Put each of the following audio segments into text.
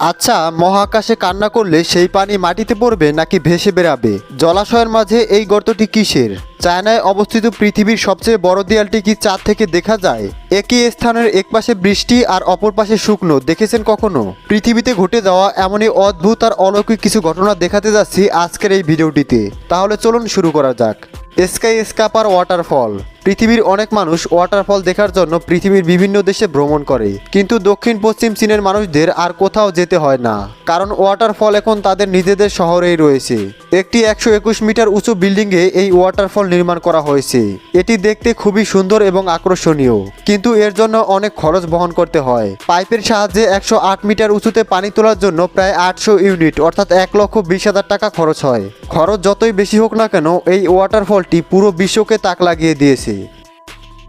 আচ্ছা মহাকাশে কান্না করলে সেই পানি মাটিতে পড়বে নাকি ভেসে বেরাবে জলাশয়ের মাঝে এই গর্তটি কিসের? চায়নায় অবস্থিত পৃথিবীর সবচেয়ে বড় দেয়ালটি কি চাঁদ থেকে দেখা যায়? একই স্থানের একপাশে বৃষ্টি আর অপর পাশে শুকনো, দেখেছেন কখনো? পৃথিবীতে ঘটে যাওয়া এমনই অদ্ভুত আর অলৌকিক কিছু ঘটনা দেখাতে যাচ্ছি আজকের এই ভিডিওটিতে। তাহলে চলুন শুরু করা যাক। স্কাই স্কাপার ওয়াটারফল পৃথিবীর অনেক মানুষ ওয়াটারফল দেখার জন্য পৃথিবীর বিভিন্ন দেশে ভ্রমণ করে। কিন্তু দক্ষিণ, পশ্চিম চীনের মানুষদের আর কোথাও যেতে হয় না। কারণ ওয়াটারফল এখন তাদের নিজেদের শহরেই রয়েছে। একটি একশো একুশ মিটার উঁচু বিল্ডিংয়ে এই ওয়াটারফল নির্মাণ করা হয়েছে। এটি দেখতে খুবই সুন্দর এবং আকর্ষণীয়। কিন্তু এর জন্য অনেক খরচ বহন করতে হয়। পাইপের সাহায্যে একশো আট মিটার উঁচুতে পানি তোলার জন্য প্রায় আটশো ইউনিট, অর্থাৎ এক লক্ষ বিশ হাজার টাকা খরচ হয়। খরচ যতই বেশি হোক না কেন, এই ওয়াটারফলটি পুরো বিশ্বকে তাক লাগিয়ে দিয়েছে।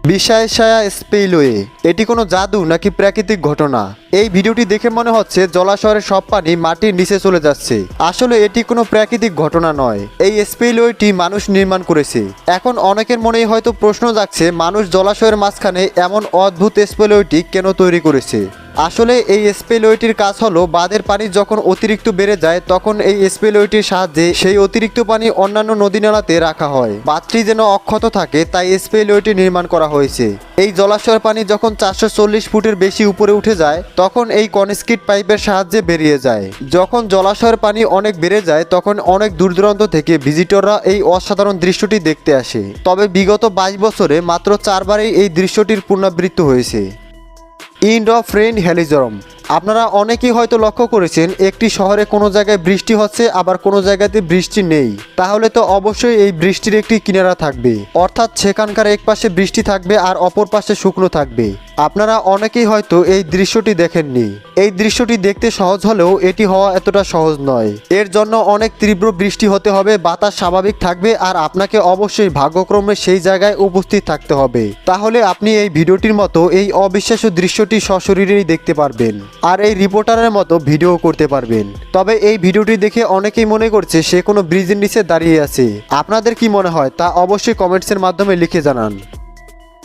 বিষায়সায়া স্পেইলওয়ে এটি কোনো জাদু নাকি প্রাকৃতিক ঘটনা? এই ভিডিওটি দেখে মনে হচ্ছে জলাশয়ের সব পানি মাটির নিচে চলে যাচ্ছে। আসলে এটি কোনো প্রাকৃতিক ঘটনা নয়। এই স্পেইলওয়েটি মানুষ নির্মাণ করেছে। এখন অনেকের মনেই হয়তো প্রশ্ন জাগছে, মানুষ জলাশয়ের মাঝখানে এমন অদ্ভুত স্পেলওয়েটি কেন তৈরি করেছে? আসলে এই স্পেলওয়েটির কাজ হলো, বাঁধের পানি যখন অতিরিক্ত বেড়ে যায়, তখন এই স্পেলওয়েটির সাহায্যে সেই অতিরিক্ত পানি অন্যান্য নদী নালাতে রাখা হয়। বাঁধটি যেন অক্ষত থাকে, তাই স্পেলওয়েটি নির্মাণ করা হয়েছে। এই জলাশয়ের পানি যখন চারশো চল্লিশ ফুটের বেশি উপরে উঠে যায় তখন এই কনস্কিট পাইপের সাহায্যে বেরিয়ে যায়। যখন জলাশয়ের পানি অনেক বেড়ে যায়, তখন অনেক দূর দূরান্ত থেকে ভিজিটররা এই অসাধারণ দৃশ্যটি দেখতে আসে। তবে বিগত বাইশ বছরে মাত্র চারবারই এই দৃশ্যটির পুনরাবৃত্তি হয়েছে। ইন্ড অফ রেন হ্যালিজরম আপনারা অনেকেই হয়তো লক্ষ্য করেছেন, একটি শহরে কোনো জায়গায় বৃষ্টি হচ্ছে, আবার কোনো জায়গাতে বৃষ্টি নেই। তাহলে তো অবশ্যই এই বৃষ্টির একটি কিনারা থাকবে। অর্থাৎ সেখানকার এক পাশে বৃষ্টি থাকবে আর অপর পাশে শুকনো থাকবে। আপনারা অনেকেই হয়তো এই দৃশ্যটি দেখেননি। এই দৃশ্যটি দেখতে সহজ হলেও এটি হওয়া এতটা সহজ নয়। এর জন্য অনেক তীব্র বৃষ্টি হতে হবে, বাতাস স্বাভাবিক থাকবে, আর আপনাকে অবশ্যই ভাগ্যক্রমে সেই জায়গায় উপস্থিত থাকতে হবে। তাহলে আপনি এই ভিডিওটির মতো এই অবিশ্বাস্য দৃশ্যটি সশরীরেই দেখতে পারবেন। আর এই রিপোর্টারের মতো ভিডিও করতে পারবেন। তবে এই ভিডিওটি দেখে অনেকেই মনে করছে সে কোনো ব্রিজের নিচে দাঁড়িয়ে আছে। আপনাদের কি মনে হয় তা অবশ্যই কমেন্টসের মাধ্যমে লিখে জানান।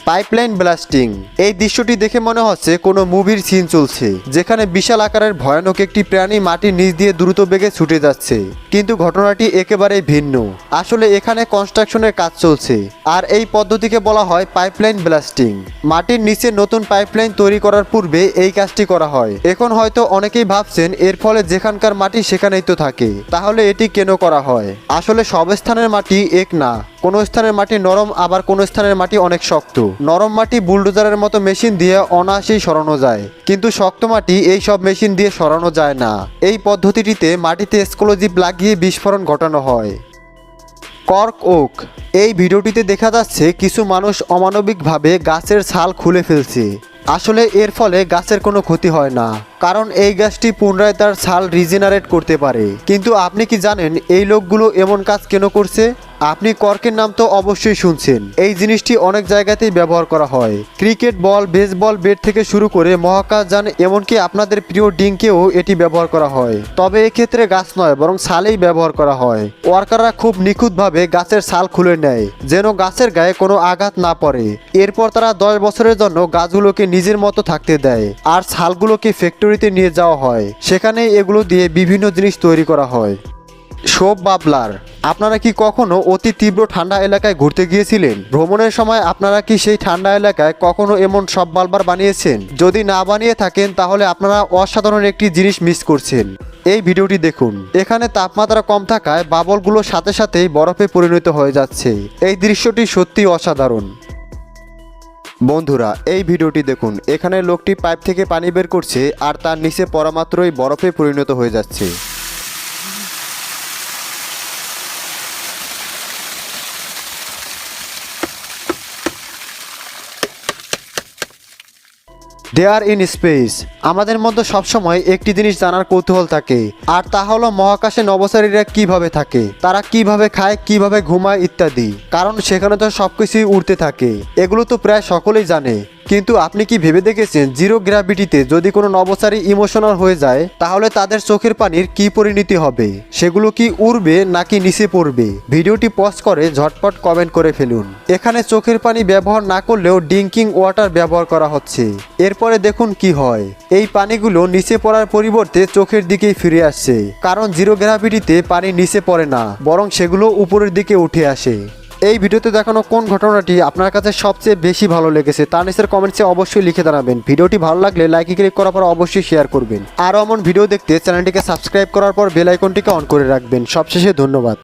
Pipeline blasting. এই দৃশ্যটি দেখে মনে হচ্ছে কোনো মুভির সিন চলছে, যেখানে বিশাল আকারের ভয়ানক একটি প্রাণী মাটির নিচ দিয়ে দ্রুত বেগে ছুটে যাচ্ছে। কিন্তু ঘটনাটি একেবারেই ভিন্ন। আসলে এখানে কনস্ট্রাকশনের কাজ চলছে, আর এই পদ্ধতিকে বলা হয় পাইপলাইন ব্লাস্টিং। মাটির নিচে নতুন পাইপলাইন তৈরি করার পূর্বে এই কাজটি করা হয়। এখন হয়তো অনেকেই ভাবছেন এর ফলে যেখানকার মাটি সেখানেই তো থাকে, তাহলে এটি কেন করা হয়? আসলে সব স্থানের মাটি এক না কোনো স্থানের মাটি নরম, আবার কোনো স্থানের মাটি অনেক শক্ত। নরম মাটি বুলডোজারের মতো মেশিন দিয়ে অনায়াসেই সরানো যায়। কিন্তু শক্ত মাটি এই সব মেশিন দিয়ে সরানো যায় না। এই পদ্ধতিটিতে মাটিতে এক্সক্লোজিভ লাগিয়ে বিস্ফোরণ ঘটানো হয়। কর্ক ওক, এই ভিডিওটিতে দেখা যাচ্ছে কিছু মানুষ অমানবিকভাবে গাছের ছাল খুলে ফেলছে। আসলে এর ফলে গাছের কোনো ক্ষতি হয় না, কারণ এই গাছটি পুনরায় তার ছাল রিজেনারেট করতে পারে। কিন্তু আপনি কি জানেন এই লোকগুলো এমন কাজ কেন করছে? আপনি কর্কের নাম তো অবশ্যই শুনছেন। এই জিনিসটি অনেক জায়গাতেই ব্যবহার করা হয়। ক্রিকেট বল, বেসবল ব্যাট থেকে শুরু করে মহাকাশ যান এমনকি আপনাদের প্রিয় ডিঙ্কেও এটি ব্যবহার করা হয়। তবে এক্ষেত্রে গাছ নয়, বরং ছালেই ব্যবহার করা হয়। ওয়ার্কাররা খুব নিখুঁতভাবে গাছের ছাল খুলে নেয়, যেন গাছের গায়ে কোনো আঘাত না পড়ে। এরপর তারা দশ বছরের জন্য গাছগুলোকে নিজের মতো থাকতে দেয়, আর ছালগুলোকে ফ্যাক্টরিতে নিয়ে যাওয়া হয়। সেখানে এগুলো দিয়ে বিভিন্ন জিনিস তৈরি করা হয়। শোভ বাবলার, আপনারা কি কখনো অতি তীব্র ঠান্ডা এলাকায় ঘুরতে গিয়েছিলেন? ভ্রমণের সময় আপনারা কি সেই ঠান্ডা এলাকায় কখনো এমন সব বালবার বানিয়েছেন? যদি না বানিয়ে থাকেন, তাহলে আপনারা অসাধারণ একটি জিনিস মিস করছেন। এই ভিডিওটি দেখুন। এখানে তাপমাত্রা কম থাকায় বাবলগুলো সাথে সাথেই বরফে পরিণত হয়ে যাচ্ছে। এই দৃশ্যটি সত্যি অসাধারণ। বন্ধুরা, এই ভিডিওটি দেখুন। এখানে লোকটি পাইপ থেকে পানি বের করছে আর তার নিচে পড়া মাত্রই বরফে পরিণত হয়ে যাচ্ছে। দেয়ার ইন স্পেস আমাদের মধ্যে সবসময় একটি জিনিস জানার কৌতূহল থাকে। আর তা হলো মহাকাশে নবচারীরা কীভাবে থাকে, তারা কীভাবে খায়, কীভাবে ঘুমায় ইত্যাদি। কারণ সেখানে তো সবকিছুই উড়তে থাকে। এগুলো তো প্রায় সকলেই জানে। কিন্তু আপনি কি ভেবে দেখেছেন জিরো গ্র্যাভিটিতে যদি কোনো নবচারী ইমোশনাল হয়ে যায়, তাহলে তাদের চোখের পানির কি পরিণতি হবে? সেগুলো কি উড়বে নাকি নিচে পড়বে? ভিডিওটি পজ করে ঝটপট কমেন্ট করে ফেলুন। এখানে চোখের পানি ব্যবহার না করলেও ড্রিঙ্কিং ওয়াটার ব্যবহার করা হচ্ছে। এরপরে দেখুন কি হয়। এই পানিগুলো নিচে পড়ার পরিবর্তে চোখের দিকেই ফিরে আসছে। কারণ জিরো গ্র্যাভিটিতে পানি নিচে পড়ে না, বরং সেগুলো উপরের দিকে উঠে আসে। এই ভিডিওতে দেখানো কোন ঘটনাটি আপনার কাছে সবচেয়ে বেশি ভালো লেগেছে তার নিচের কমেন্টসে অবশ্যই লিখে জানাবেন। ভিডিওটি ভালো লাগলে লাইক ক্লিক করার পর অবশ্যই শেয়ার করবেন। আরও এমন ভিডিও দেখতে চ্যানেলটিকে সাবস্ক্রাইব করার পর বেল আইকনটিকে অন করে রাখবেন। সবশেষে ধন্যবাদ।